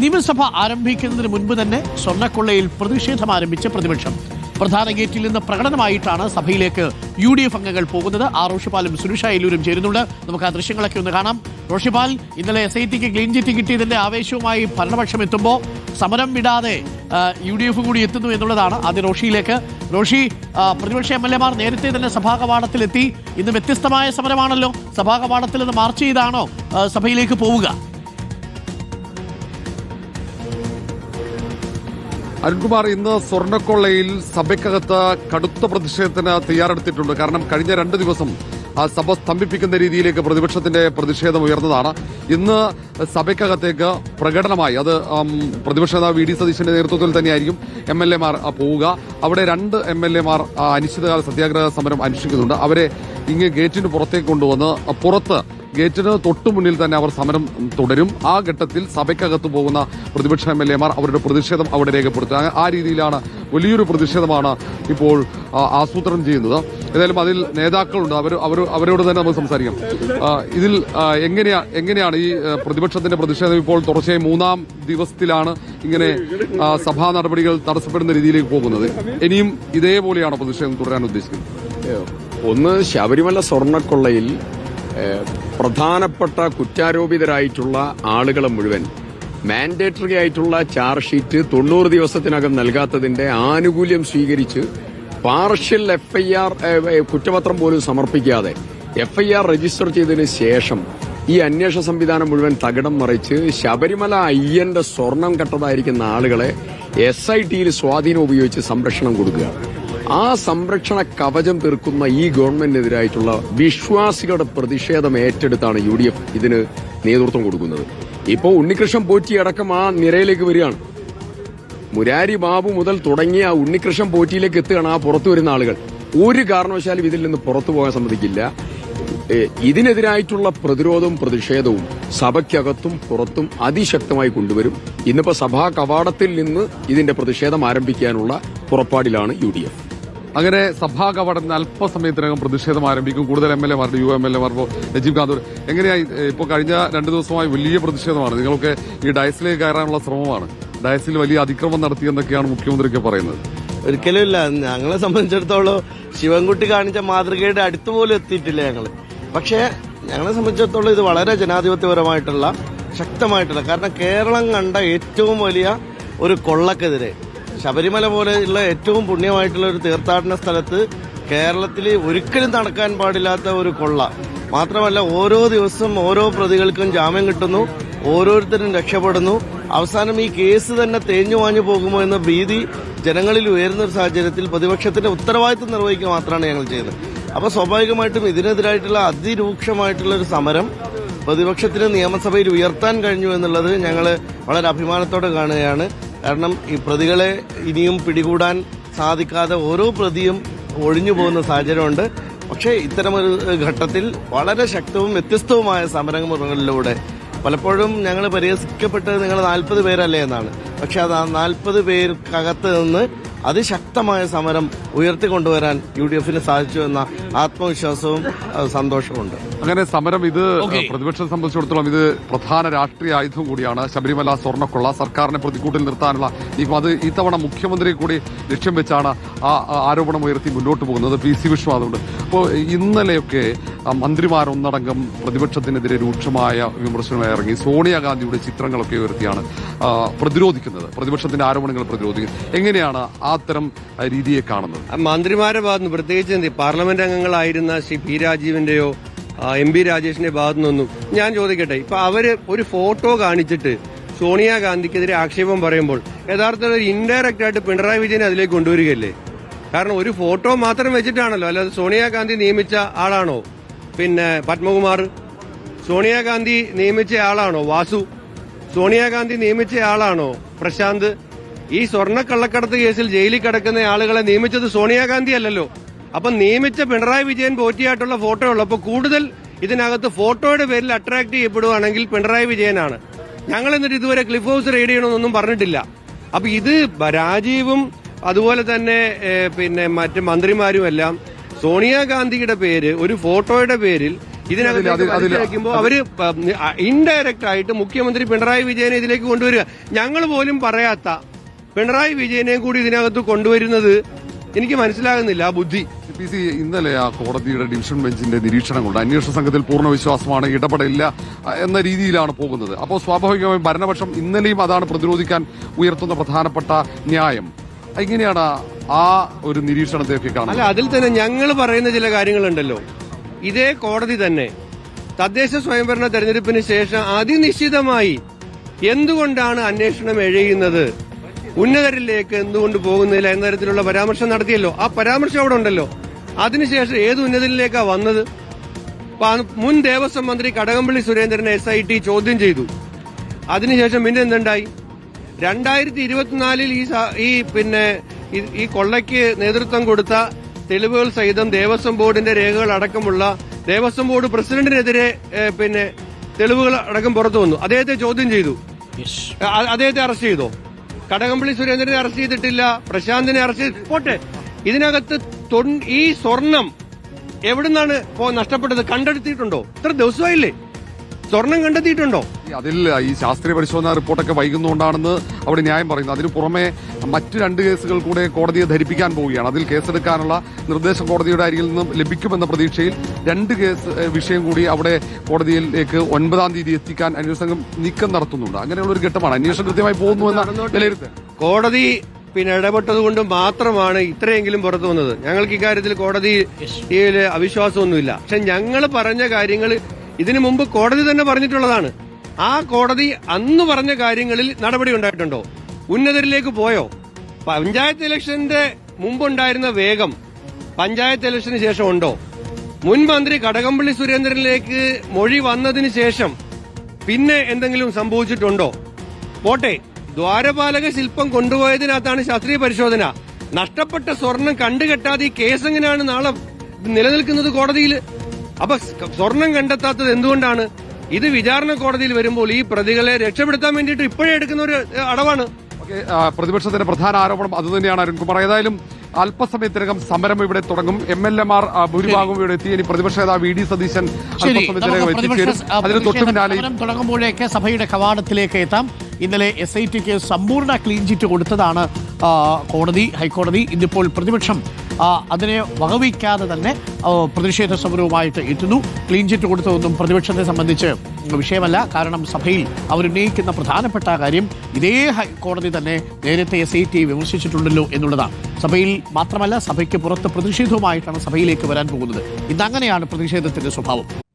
നിയമസഭ ആരംഭിക്കുന്നതിന് മുൻപ് തന്നെ സ്വർണക്കൊള്ളയിൽ പ്രതിഷേധം ആരംഭിച്ച പ്രതിപക്ഷം. പ്രധാന ഗേറ്റിൽ നിന്ന് പ്രകടനമായിട്ടാണ് സഭയിലേക്ക് യു ഡി എഫ് അംഗങ്ങൾ പോകുന്നത്. ആ റോഷിപാലും സുരക്ഷ അയലൂരും ചേരുന്നുണ്ട്. നമുക്ക് ആ ദൃശ്യങ്ങളൊക്കെ ഒന്ന് കാണാം. റോഷിപാൽ ഇന്നലെ എസ് ഐ ടിക്ക് ക്ലീൻ ചിറ്റ് കിട്ടിയതിന്റെ ആവേശവുമായി ഭരണപക്ഷം എത്തുമ്പോൾ സമരം വിടാതെ യു ഡി എഫ് കൂടി എത്തുന്നു എന്നുള്ളതാണ് ആദ്യ റോഷിയിലേക്ക്. റോഷി പ്രതിപക്ഷ എം എൽ എമാർ നേരത്തെ തന്നെ സഭാ കവാടത്തിലെത്തി ഇന്ന് വ്യത്യസ്തമായ സമരമാണല്ലോ. സഭാ കവാടത്തിൽ നിന്ന് മാർച്ച് ചെയ്താണോ സഭയിലേക്ക് പോവുക? അരുൺകുമാർ ഇന്ന് സ്വർണക്കൊള്ളയിൽ സഭയ്ക്കകത്ത് കടുത്ത പ്രതിഷേധത്തിന് തയ്യാറെടുത്തിട്ടുണ്ട്. കാരണം കഴിഞ്ഞ രണ്ട് ദിവസം ആ സഭ സ്തംഭിപ്പിക്കുന്ന രീതിയിലേക്ക് പ്രതിപക്ഷത്തിന്റെ പ്രതിഷേധം ഉയർന്നതാണ്. ഇന്ന് സഭയ്ക്കകത്തേക്ക് പ്രകടനമായി അത് പ്രതിപക്ഷ നേതാവ് വി ഡി സതീശന്റെ നേതൃത്വത്തിൽ തന്നെയായിരിക്കും എം എൽ എമാർ പോവുക. അവിടെ രണ്ട് എം എൽ എമാർ അനിശ്ചിതകാല സത്യാഗ്രഹ സമരം അനുഷ്ഠിക്കുന്നുണ്ട്. അവരെ ഇങ്ങ് ഗേറ്റിന് പുറത്തേക്ക് കൊണ്ടുവന്ന് പുറത്ത് ഗേറ്റിന് തൊട്ടു മുന്നിൽ തന്നെ അവർ സമരം തുടരും. ആ ഘട്ടത്തിൽ സഭയ്ക്കകത്ത് പോകുന്ന പ്രതിപക്ഷ എം എൽ എമാർ അവരുടെ പ്രതിഷേധം അവിടെ രേഖപ്പെടുത്തുക ആ- രീതിയിലാണ് വലിയൊരു പ്രതിഷേധമാണ് ഇപ്പോൾ ആസൂത്രണം ചെയ്യുന്നത്. ഏതായാലും അതിൽ നേതാക്കളുണ്ട്. അവർ അവർ അവരോട് തന്നെ നമുക്ക് സംസാരിക്കാം. ഇതിൽ എങ്ങനെയാ എങ്ങനെയാണ് ഈ പ്രതിപക്ഷത്തിന്റെ പ്രതിഷേധം ഇപ്പോൾ തുടർച്ചയായി മൂന്നാം ദിവസത്തിലാണ് ഇങ്ങനെ സഭാ നടപടികൾ തടസ്സപ്പെടുന്ന രീതിയിലേക്ക് പോകുന്നത്? ഇനിയും ഇതേപോലെയാണ് പ്രതിഷേധം തുടരാൻ ഉദ്ദേശിക്കുന്നത്? ഒന്ന് ശബരിമല സ്വർണക്കൊള്ളയിൽ ഏഹ്, പ്രധാനപ്പെട്ട കുറ്റാരോപിതരായിട്ടുള്ള ആളുകളെ മുഴുവൻ മാൻഡേറ്ററി ആയിട്ടുള്ള ചാർജ് ഷീറ്റ് തൊണ്ണൂറ് ദിവസത്തിനകം നൽകാത്തതിന്റെ ആനുകൂല്യം സ്വീകരിച്ച് പാർഷ്യൽ എഫ്ഐആർ കുറ്റപത്രം പോലും സമർപ്പിക്കാതെ എഫ്ഐആർ രജിസ്റ്റർ ചെയ്തതിന് ശേഷം ഈ അന്വേഷണ സംവിധാനം മുഴുവൻ തകിടം മറിച്ച് ശബരിമല അയ്യന്റെ സ്വർണം കെട്ടതായിരിക്കുന്ന ആളുകളെ എസ് ഐ ടിയിൽ സ്വാധീനം ഉപയോഗിച്ച് സംരക്ഷണം കൊടുക്കുക ആ സംരക്ഷണ കവചം തീർക്കുന്ന ഈ ഗവൺമെന്റിനെതിരായിട്ടുള്ള വിശ്വാസികളുടെ പ്രതിഷേധം ഏറ്റെടുത്താണ് യു ഡി എഫ് ഇതിന് നേതൃത്വം കൊടുക്കുന്നത്. ഇപ്പോൾ ഉണ്ണികൃഷ്ണൻ പോറ്റി അടക്കം ആ നിരയിലേക്ക് വരികയാണ്. മുരാരി ബാബു മുതൽ തുടങ്ങിയ ഉണ്ണികൃഷ്ണൻ പോറ്റിയിലേക്ക് എത്തുകയാണ് ആ പുറത്തു വരുന്ന ആളുകൾ. ഒരു കാരണവശാലും ഇതിൽ നിന്ന് പുറത്തു പോകാൻ സമ്മതിക്കില്ല. ഇതിനെതിരായിട്ടുള്ള പ്രതിരോധവും പ്രതിഷേധവും സഭയ്ക്കകത്തും പുറത്തും അതിശക്തമായി കൊണ്ടുവരും. ഇന്നിപ്പോ സഭാ കവാടത്തിൽ നിന്ന് ഇതിന്റെ പ്രതിഷേധം ആരംഭിക്കാനുള്ള പുറപ്പാടിലാണ് യു അങ്ങനെ സഭാ കവാടത്തിന് അല്പസമയത്തിനകം പ്രതിഷേധം ആരംഭിക്കും. കൂടുതൽ എം എൽ എമാരുടെ യു എം എൽ എമാർ നജീബ് കാന്തൂർ എങ്ങനെയായി ഇപ്പോൾ കഴിഞ്ഞ രണ്ട് ദിവസമായി വലിയ പ്രതിഷേധമാണ്. നിങ്ങളൊക്കെ ഈ ഡയസിലേക്ക് കയറാനുള്ള ശ്രമമാണ്. ഡയസിൽ വലിയ അതിക്രമം നടത്തിയെന്നൊക്കെയാണ് മുഖ്യമന്ത്രിക്ക് പറയുന്നത്. ഒരിക്കലും ഇല്ല ഞങ്ങളെ സംബന്ധിച്ചിടത്തോളം ശിവൻകുട്ടി കാണിച്ച മാതൃകയുടെ അടുത്തുപോലും എത്തിയിട്ടില്ല ഞങ്ങൾ പക്ഷേ ഞങ്ങളെ സംബന്ധിച്ചിടത്തോളം ഇത് വളരെ ജനാധിപത്യപരമായിട്ടുള്ള ശക്തമായിട്ടുള്ള കാരണം കേരളം കണ്ട ഏറ്റവും വലിയ ഒരു കൊള്ളക്കെതിരെ ശബരിമല പോലെയുള്ള ഏറ്റവും പുണ്യമായിട്ടുള്ള ഒരു തീർത്ഥാടന സ്ഥലത്ത് കേരളത്തിൽ ഒരിക്കലും നടക്കാൻ പാടില്ലാത്ത ഒരു കൊള്ള. മാത്രമല്ല ഓരോ ദിവസവും ഓരോ പ്രതികൾക്കും ജാമ്യം കിട്ടുന്നു ഓരോരുത്തരും രക്ഷപ്പെടുന്നു. അവസാനം ഈ കേസ് തന്നെ തേഞ്ഞു വാഞ്ഞു പോകുമോ എന്ന ഭീതി ജനങ്ങളിൽ ഉയരുന്ന ഒരു സാഹചര്യത്തിൽ പ്രതിപക്ഷത്തിന്റെ ഉത്തരവാദിത്വം നിർവഹിക്കുക മാത്രമാണ് ഞങ്ങൾ ചെയ്യുന്നത്. അപ്പൊ സ്വാഭാവികമായിട്ടും ഇതിനെതിരായിട്ടുള്ള അതിരൂക്ഷമായിട്ടുള്ള ഒരു സമരം പ്രതിപക്ഷത്തിന് നിയമസഭയിൽ ഉയർത്താൻ കഴിഞ്ഞു എന്നുള്ളത് ഞങ്ങൾ വളരെ അഭിമാനത്തോടെ കാണുകയാണ്. കാരണം ഈ പ്രതികളെ ഇനിയും പിടികൂടാൻ സാധിക്കാതെ ഓരോ പ്രതിയും ഒഴിഞ്ഞു പോകുന്ന സാഹചര്യമുണ്ട്. പക്ഷേ ഇത്തരമൊരു ഘട്ടത്തിൽ വളരെ ശക്തവും വ്യത്യസ്തവുമായ സമരങ്ങളിലൂടെ പലപ്പോഴും ഞങ്ങൾ പരിഹസിക്കപ്പെട്ടത് നിങ്ങൾ നാൽപ്പത് പേരല്ലേ എന്നാണ്. പക്ഷെ അത് ആ നാൽപ്പത് പേർക്കകത്ത് നിന്ന് അതിശക്തമായ സമരം ഉയർത്തിക്കൊണ്ടുവരാൻ യു ഡി എഫിന് സാധിച്ചു എന്ന ആത്മവിശ്വാസവും സന്തോഷമുണ്ട് അങ്ങനെ സമരം ഇത്. പ്രതിപക്ഷം സംബന്ധിച്ചിടത്തോളം ഇത് പ്രധാന രാഷ്ട്രീയ ആയുധം കൂടിയാണ്. ശബരിമല സ്വർണക്കൊള്ള സർക്കാരിനെ പ്രതിക്കൂട്ടിൽ നിർത്താനുള്ള ഇപ്പം അത് ഇത്തവണ മുഖ്യമന്ത്രി കൂടി ലക്ഷ്യം വെച്ചാണ് ആ ആ ആരോപണം ഉയർത്തി മുന്നോട്ട് പോകുന്നത്. പി സി വിഷ്ണു അതുകൊണ്ട് അപ്പോൾ ഇന്നലെയൊക്കെ ഒന്നടങ്കം പ്രതിപക്ഷത്തിനെതിരെ രൂക്ഷമായ വിമർശനമായി ഇറങ്ങി സോണിയാഗാന്ധിയുടെ ചിത്രങ്ങളൊക്കെ ഉയർത്തിയാണ് പ്രതിരോധിക്കുന്നത് പ്രതിപക്ഷത്തിന്റെ ആരോപണങ്ങൾ പ്രതിരോധിക്കുന്നത്. എങ്ങനെയാണ് ആത്തരം തരം രീതിയെ കാണുന്നത്? മന്ത്രിമാരെ ഭാഗത്ത് നിന്ന് പ്രത്യേകിച്ച് പാർലമെന്റ് അംഗങ്ങളായിരുന്ന ശ്രീ പി രാജീവിന്റെയോ എം പി രാജേഷിന്റെ ഭാഗത്തു നിന്നും ഞാൻ ചോദിക്കട്ടെ ഇപ്പൊ അവർ ഒരു ഫോട്ടോ കാണിച്ചിട്ട് സോണിയാഗാന്ധിക്കെതിരെ ആക്ഷേപം പറയുമ്പോൾ യഥാർത്ഥത്തിൽ ഒരു ഇൻഡയറക്റ്റ് ആയിട്ട് പിണറായി വിജയനെ അതിലേക്ക് കൊണ്ടുവരികയല്ലേ? കാരണം ഒരു ഫോട്ടോ മാത്രം വെച്ചിട്ടാണല്ലോ അല്ലാതെ സോണിയാഗാന്ധി നിയമിച്ച ആളാണോ? പിന്നെ പത്മകുമാർ. സോണിയാഗാന്ധി നിയമിച്ച ആളാണോ? വാസു. സോണിയാഗാന്ധി നിയമിച്ച ആളാണോ? പ്രശാന്ത്. ഈ സ്വർണക്കള്ളക്കടത്ത് കേസിൽ ജയിലിൽ കിടക്കുന്ന ആളുകളെ നിയമിച്ചത് സോണിയാഗാന്ധി അല്ലല്ലോ. അപ്പൊ നിയമിച്ച പിണറായി വിജയൻ പോറ്റിയായിട്ടുള്ള ഫോട്ടോ അപ്പൊ കൂടുതൽ ഇതിനകത്ത് ഫോട്ടോയുടെ പേരിൽ അട്രാക്ട് ചെയ്യപ്പെടുവാണെങ്കിൽ പിണറായി വിജയനാണ്. ഞങ്ങൾ എന്നിട്ട് ഇതുവരെ ക്ലിഫ് ഹൗസ് റെയ്ഡ് ചെയ്യണമെന്നൊന്നും പറഞ്ഞിട്ടില്ല. അപ്പൊ ഇത് രാജീവും അതുപോലെ തന്നെ പിന്നെ മറ്റ് മന്ത്രിമാരും എല്ലാം സോണിയാഗാന്ധിയുടെ പേര് ഒരു ഫോട്ടോയുടെ പേരിൽ ഇതിനകത്ത് അവർ ഇൻഡയറക്റ്റ് ആയിട്ട് മുഖ്യമന്ത്രി പിണറായി വിജയനെ ഇതിലേക്ക് കൊണ്ടുവരിക. ഞങ്ങൾ പോലും പറയാത്ത പിണറായി വിജയനെ കൂടി ഇതിനകത്ത് കൊണ്ടുവരുന്നത് എനിക്ക് മനസ്സിലാകുന്നില്ല ആ ബുദ്ധി. പി സി ഇന്നലെ ആ കോടതിയുടെ ഡിവിഷൻ ബെഞ്ചിന്റെ നിരീക്ഷണം കൊണ്ട് അന്വേഷണ സംഘത്തിൽ പൂർണ വിശ്വാസമാണ് ഇടപെടില്ല എന്ന രീതിയിലാണ് പോകുന്നത്. അപ്പോൾ സ്വാഭാവികമായും ഭരണപക്ഷം ഇന്നലെയും അതാണ് പ്രതിരോധിക്കാൻ ഉയർത്തുന്ന പ്രധാനപ്പെട്ട ന്യായം. എങ്ങനെയാണ് ആ ഒരു നിരീക്ഷണത്തെയൊക്കെ അല്ല കാണുന്നത്. അതിൽ തന്നെ ഞങ്ങൾ പറയുന്ന ചില കാര്യങ്ങളുണ്ടല്ലോ. ഇതേ കോടതി തന്നെ തദ്ദേശ സ്വയംഭരണ തെരഞ്ഞെടുപ്പിന് ശേഷം അതിനിശ്ചിതമായി എന്തുകൊണ്ടാണ് അന്വേഷണം എഴയുന്നത്? ഉന്നതരിലേക്ക് എന്തുകൊണ്ട് പോകുന്നില്ല എന്ന തരത്തിലുള്ള പരാമർശം നടത്തിയല്ലോ. ആ പരാമർശം അവിടെ ഉണ്ടല്ലോ. അതിനുശേഷം ഏത് ഉന്നതരിലേക്കാ വന്നത്? മുൻ ദേവസ്വം മന്ത്രി കടകംപള്ളി സുരേന്ദ്രനെ എസ് ചോദ്യം ചെയ്തു. അതിനുശേഷം പിന്നെ എന്തുണ്ടായി? രണ്ടായിരത്തി ഇരുപത്തിനാലിൽ ഈ ഈ പിന്നെ ഈ- കൊള്ളയ്ക്ക് നേതൃത്വം കൊടുത്ത തെളിവുകൾ സഹിതം ദേവസ്വം ബോർഡിന്റെ രേഖകൾ അടക്കമുള്ള ദേവസ്വം ബോർഡ് പ്രസിഡന്റിനെതിരെ പിന്നെ തെളിവുകൾ അടക്കം പുറത്തു വന്നു. അദ്ദേഹത്തെ ചോദ്യം ചെയ്തു. അദ്ദേഹത്തെ അറസ്റ്റ് ചെയ്തോ? കടകംപള്ളി സുരേന്ദ്രനെ അറസ്റ്റ് ചെയ്തിട്ടില്ല പ്രശാന്തിനെ അറസ്റ്റ് ചെയ്ത് പോട്ടെ. ഇതിനകത്ത് ഈ സ്വർണം എവിടുന്നാണ് നഷ്ടപ്പെട്ടത്? കണ്ടെടുത്തിട്ടുണ്ടോ? ഇത്ര ദിവസമായില്ലേ? സ്വർണം കണ്ടെത്തിയിട്ടുണ്ടോ? അതില്ല ഈ ശാസ്ത്രീയ പരിശോധന റിപ്പോർട്ടൊക്കെ വൈകുന്നുകൊണ്ടാണെന്ന് അവിടെ ന്യായം പറയുന്നു അതിനു പുറമെ മറ്റു രണ്ട് കേസുകൾ കൂടെ കോടതിയെ ധരിപ്പിക്കാൻ പോവുകയാണ്. അതിൽ കേസെടുക്കാനുള്ള നിർദ്ദേശം കോടതിയുടെ അരികിൽ നിന്നും ലഭിക്കുമെന്ന പ്രതീക്ഷയിൽ രണ്ട് കേസ് വിഷയം കൂടി അവിടെ കോടതിയിലേക്ക് ഒൻപതാം തീയതി എത്തിക്കാൻ അന്വേഷണ സംഘം നീക്കം നടത്തുന്നുണ്ട്. അങ്ങനെയുള്ള ഒരു ഘട്ടമാണ്. അന്വേഷണം കൃത്യമായി പോകുന്നുവെന്ന വിലയിരുത്തൽ. കോടതി പിന്നെ ഇടപെട്ടത് കൊണ്ട് മാത്രമാണ് ഇത്രയെങ്കിലും പുറത്തു വന്നത്. ഞങ്ങൾക്ക് ഇക്കാര്യത്തിൽ കോടതിയിൽ അവിശ്വാസമൊന്നുമില്ല. പക്ഷെ ഞങ്ങൾ പറഞ്ഞ കാര്യങ്ങൾ ഇതിനു മുമ്പ് കോടതി തന്നെ പറഞ്ഞിട്ടുള്ളതാണ്. ആ കോടതി അന്ന് പറഞ്ഞ കാര്യങ്ങളിൽ നടപടി ഉണ്ടായിട്ടുണ്ടോ? ഉന്നതരിലേക്ക് പോയോ? പഞ്ചായത്ത് ഇലക്ഷന്റെ മുമ്പുണ്ടായിരുന്ന വേഗം പഞ്ചായത്ത് ഇലക്ഷന് ശേഷം ഉണ്ടോ? മുൻ മന്ത്രി കടകംപള്ളി സുരേന്ദ്രനിലേക്ക് മൊഴി വന്നതിന് ശേഷം പിന്നെ എന്തെങ്കിലും സംഭവിച്ചിട്ടുണ്ടോ? പോട്ടെ ദ്വാരപാലക ശില്പം കൊണ്ടുപോയതിനകത്താണ് ശാസ്ത്രീയ പരിശോധന. നഷ്ടപ്പെട്ട സ്വർണം കണ്ടുകെട്ടാതെ ഈ കേസ് എങ്ങനെയാണ് നാളെ നിലനിൽക്കുന്നത് കോടതിയിൽ? അപ്പൊ സ്വർണം കണ്ടെത്താത്തത് എന്തുകൊണ്ടാണ്? ഇത് വിചാരണ കോടതിയിൽ വരുമ്പോൾ ഈ പ്രതികളെ രക്ഷപ്പെടുത്താൻ വേണ്ടിയിട്ട് ഇപ്പോഴേ എടുക്കുന്ന ഒരു അടവാണ്. ഓക്കെ, പ്രതിപക്ഷത്തിന്റെ പ്രധാന ആരോപണം അതുതന്നെയാണ് അരുൺകുമാർ. ഏതായാലും അല്പസമയത്തിനകം സമരം ഇവിടെ തുടങ്ങും. എം എൽ എമാർ ഭൂരിഭാഗവും ഇവിടെ എത്തി. ഇനി പ്രതിപക്ഷ നേതാവ് വി ഡി സതീശൻ ശരി അല്പസമയത്തിനകം എത്തിച്ചേരും. അതിന് തൊട്ടു പിന്നാലെ തുടങ്ങുമ്പോഴേക്ക് സഭയുടെ കവാടത്തിലേക്ക് എത്താം. ഇന്നലെ എസ് ഐ ടിക്ക് സമ്പൂർണ ക്ലീൻ ചിറ്റ് കൊടുത്തതാണ് കോടതി ഹൈക്കോടതി. ഇന്നിപ്പോൾ പ്രതിപക്ഷം അതിനെ വകവയ്ക്കാതെ തന്നെ പ്രതിഷേധ സമരവുമായിട്ട് എത്തുന്നു. ക്ലീൻ ചിറ്റ് കൊടുത്തതൊന്നും പ്രതിപക്ഷത്തെ സംബന്ധിച്ച് വിഷയമല്ല. കാരണം സഭയിൽ അവരുന്നയിക്കുന്ന പ്രധാനപ്പെട്ട കാര്യം ഇതേ ഹൈക്കോടതി തന്നെ നേരത്തെ എസ് ഐ ടി വിമർശിച്ചിട്ടുണ്ടല്ലോ എന്നുള്ളതാണ്. സഭയിൽ മാത്രമല്ല സഭയ്ക്ക് പുറത്ത് പ്രതിഷേധവുമായിട്ടാണ് സഭയിലേക്ക് വരാൻ പോകുന്നത്. ഇതങ്ങനെയാണ് പ്രതിഷേധത്തിന്റെ സ്വഭാവം.